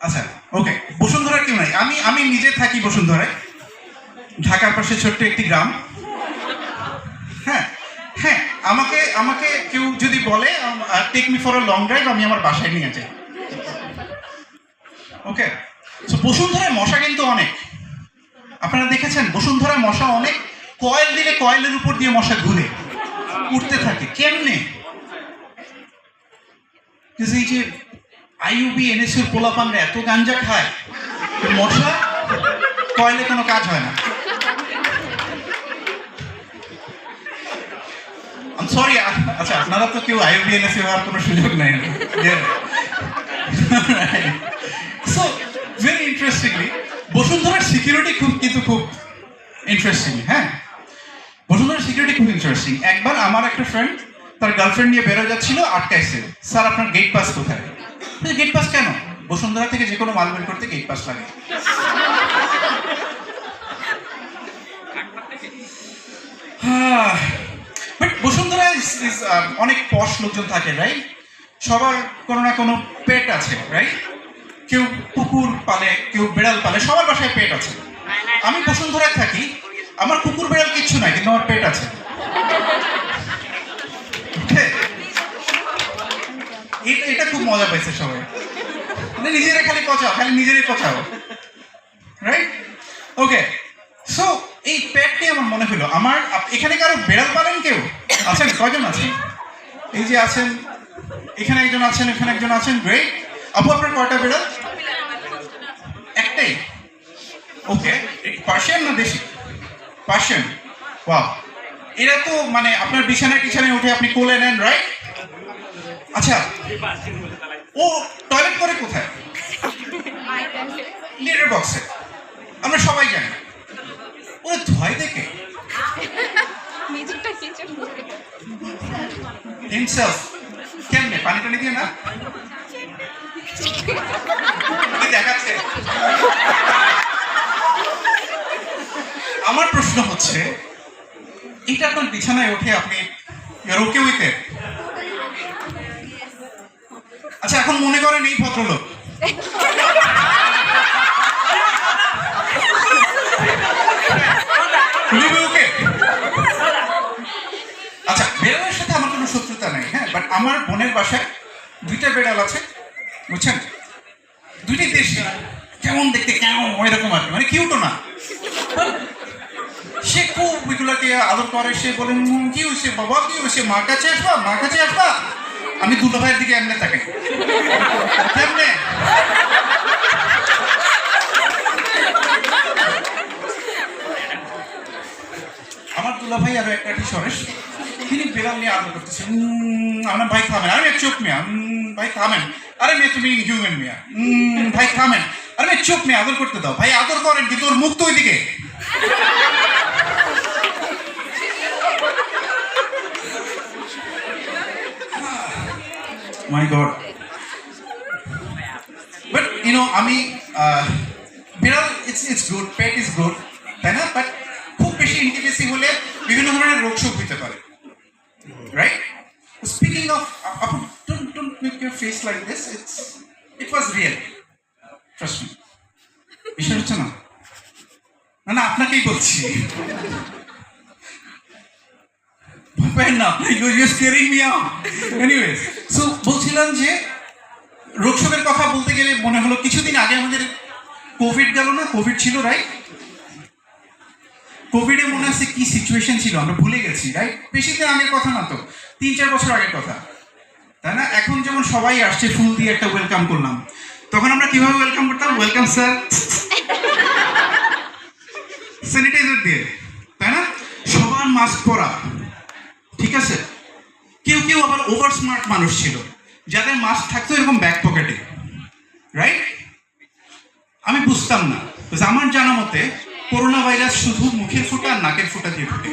আচ্ছা ওকে বসুন্ধরা কেউ নাই। আমি আমি নিজে থাকি বসুন্ধরায়। ঢাকার পাশে ছোট্ট একটি গ্রাম। হ্যাঁ হ্যাঁ আমাকে আমাকে কেউ যদি বলে take me for a long drive আমি আমার বাসায় নিয়ে যাই। ওকে বসুন্ধরায় মশা কিন্তু অনেক। আপনারা দেখেছেন, বসুন্ধরায় মশা অনেক। কয়েল দিলে কয়েলের উপর দিয়ে মশা ঘুরে উঠতে থাকে। কেমনে? এই যে আইউবি এনএসির পোলাপানরা এত গাঞ্জা খায় মশা কয়েলে কোনো কাজ হয় না। সরি আচ্ছা আপনারা তো কেউ আইউবি এনএসি হওয়ার কোনো সুযোগ নেই। সো ভেরি ইন্টারেস্টিংলি বসুন্ধরার সিকিউরিটি খুব, কিন্তু খুব ইন্টারেস্টিং হ্যাঁ? বসুন্ধরার সিকিউরিটি খুব ইন্টারেস্টিং একবার আমার একটা ফ্রেন্ড তার গার্লফ্রেন্ড নিয়ে বেরো যাচ্ছিল, আটকাইছে। স্যার, আপনার গেট পাস কোথায়? গেট পাস কেন? বসুন্ধরা থেকে যে কোনো মাল বের করতে গেট পাস লাগে। বসুন্ধরা um, অনেক পশ লোকজন থাকে রাইট সবার কোনো না কোনো পেট আছে রাইট কেউ কুকুর পালে কেউ বিড়াল পালে সবার বাসায় পেট আছে। আমি বসুন্ধরায় থাকি আমার কুকুর বিড়াল কিচ্ছু নাই কিন্তু আমার পেট আছে। মজা পাইছে সবাই। মানে নিজেরা খালি পচাও, খালি নিজেরাই পচাও। রাইট ওকে সো এই নিয়ে আমার মনে হলো, আমার এখানে কারও বেড়াল পালেন কেউ? আছেন? কয়জন আছেন? এই যে আছেন, এখানে একজন আছেন, এখানে একজন আছেন গ্রেট আপু, আপনার কয়টা বেড়াল? একটাই। ওকে পার্সিয়ান না দেশি? পার্সিয়ান। ওয়াও এরা তো মানে আপনার বিছানায় টিছানায় উঠে আপনি কোলে নেন রাইট আচ্ছা। ও টয়লেট করে কোথায়? লিটার বক্সে আমরা সবাই জানি। ওরে ধোয়াই দেখে। হিমসেলফ কেমনে? পানি টানি দিয়ে না দেখাচ্ছে। আমার প্রশ্ন হচ্ছে এটা আপনার বিছানায় উঠে আপনি ওকে উইথ আচ্ছা এখন মনে করেন এই ভদ্রলোক? আচ্ছা বেড়ালের সাথে আমার কোনো শত্রুতা নেই হ্যাঁ বাট আমার বোনের বাসায় দুইটা বেড়াল আছে, বুঝছেন? দুইটাই দেশি, কেমন দেখতে, কেমন, ওইরকম আর কি মানে কিউটো না। সে খুব ওইগুলোকে আদর করে, সে বলে কি হয়েছে বাবা, কি হয়েছে মার কাছে আসবা, মার কাছে আসবা? আমি দুটো ভাইয়ের দিকে এমনি তাকাই। কেমনে? আমার দুলা ভাই আরও একটা সরেশ তিনি বেড়াল নিয়ে আদর করতেছেন আমার ভাই থামেন। আরে চোখ মিয়া। ভাই থামেন। আরে মেয়ে, তুমি হিউম্যান মিয়া। ভাই থামেন। আরে চোখ মিয়া, আদর করতে দাও। ভাই, আদর করেন, কিন্তু ওর মুখ তো ওইদিকে। my god but you know আমি আহ, বিড়াল it's it's good pet is good তাই না বাট খুব বেশি ইন্টিমেসি হলে বিভিন্ন ধরনের রোগ শোক হতে পারে রাইট স্পিকিং অফ আপু don't don't make your face like this it's it was real trust me বিশ্বাস হচ্ছে না না না আপনাকেই বলছি ভয় না you you scaring me out anyways so বলছিলাম যে রোগশোকের কথা বলতে গেলে মনে হলো কিছুদিন আগে আমাদের কোভিড গেল না? কোভিড ছিল রাইট কোভিডে মনে আছে কি সিচুয়েশন ছিল? আমরা ভুলে গেছি রাইট বেশি দিন আগের কথা না তো, তিন চার বছর আগের কথা। তাই না? এখন যেমন সবাই আসছে, ফুল দিয়ে একটা ওয়েলকাম করলাম। তখন আমরা কীভাবে ওয়েলকাম করতাম? ওয়েলকাম স্যার স্যানিটাইজার দিয়ে, তাই না? সবার মাস্ক পরা, ঠিক আছে? কেউ কেউ আবার ওভার স্মার্ট মানুষ ছিল। যাদের মাস্ক থাকতো এরকম ব্যাক পকেটে রাইট আমি বুঝতাম না। আমার জানা মতে করোনা ভাইরাস শুধু মুখের ফোটা আর নাকের ফোটা দিয়ে ফুটে।